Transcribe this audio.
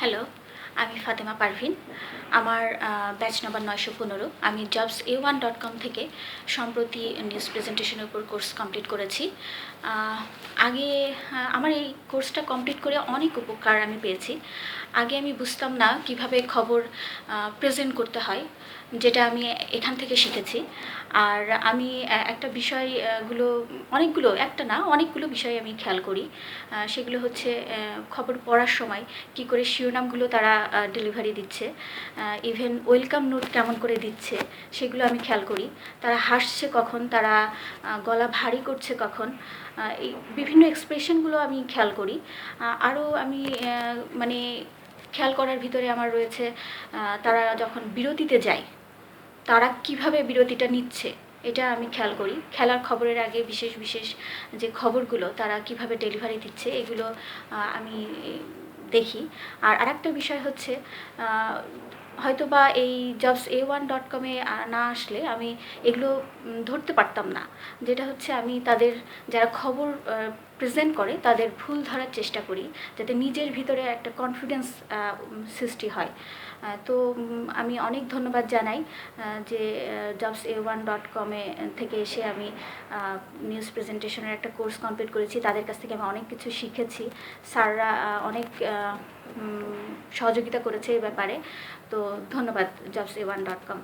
Hello আমি ফাতেমা পারভিন। আমার batch number নয়শো পনেরো। আমি jobs a one dot com থেকে সম্প্রতি নিউজ প্রেজেন্টেশনের উপর কোর্স কমপ্লিট করেছি। আগে আমার এই কোর্সটা কমপ্লিট করে অনেক উপকার আমি পেয়েছি। আগে আমি বুঝতাম না কীভাবে খবর প্রেজেন্ট করতে হয়, যেটা আমি এখান থেকে শিখেছি। আর আমি একটা বিষয়গুলো অনেকগুলো, একটা না, অনেকগুলো বিষয় আমি খেয়াল করি। সেগুলো হচ্ছে খবর পড়ার সময় কি করে শিরোনামগুলো তারা ডেলিভারি দিচ্ছে। ইভেন ওয়েলকাম নোট কেমন করে দিচ্ছে, সেগুলো আমি খেয়াল করি। তারা হাসছে কখন, তারা গলা ভারী করছে কখন এই বিভিন্ন এক্সপ্রেশনগুলো আমি খেয়াল করি। আরও আমি মানে খেয়াল করার ভিতরে আমার রয়েছে তারা যখন বিরতিতে যায়, তারা কীভাবে বিরতিটা নিচ্ছে, এটা আমি খেয়াল করি। খেলার খবরের আগে বিশেষ বিশেষ যে খবরগুলো, তারা কীভাবে ডেলিভারি দিচ্ছে, এগুলো আমি দেখি। আর আরেকটা বিষয় হচ্ছে হয়তো বা এই জবস এ ওয়ান ডট কমে না আসলে আমি এগুলো ধরতে পারতাম না। যেটা হচ্ছে আমি তাদের যারা খবর প্রেজেন্ট করে তাদের ভুল ধরার চেষ্টা করি, যাতে নিজের ভিতরে একটা কনফিডেন্স সৃষ্টি হয়। তো আমি অনেক ধন্যবাদ জানাই যে জবস এ ওয়ান ডট কমে থেকে এসে আমি নিউজ প্রেজেন্টেশনের একটা কোর্স কমপ্লিট করেছি। তাদের কাছ থেকে আমি অনেক কিছু শিখেছি। স্যাররা অনেক সহযোগিতা করেছে এই ব্যাপারে। তো ধন্যবাদ জবস ওয়ান ডট কম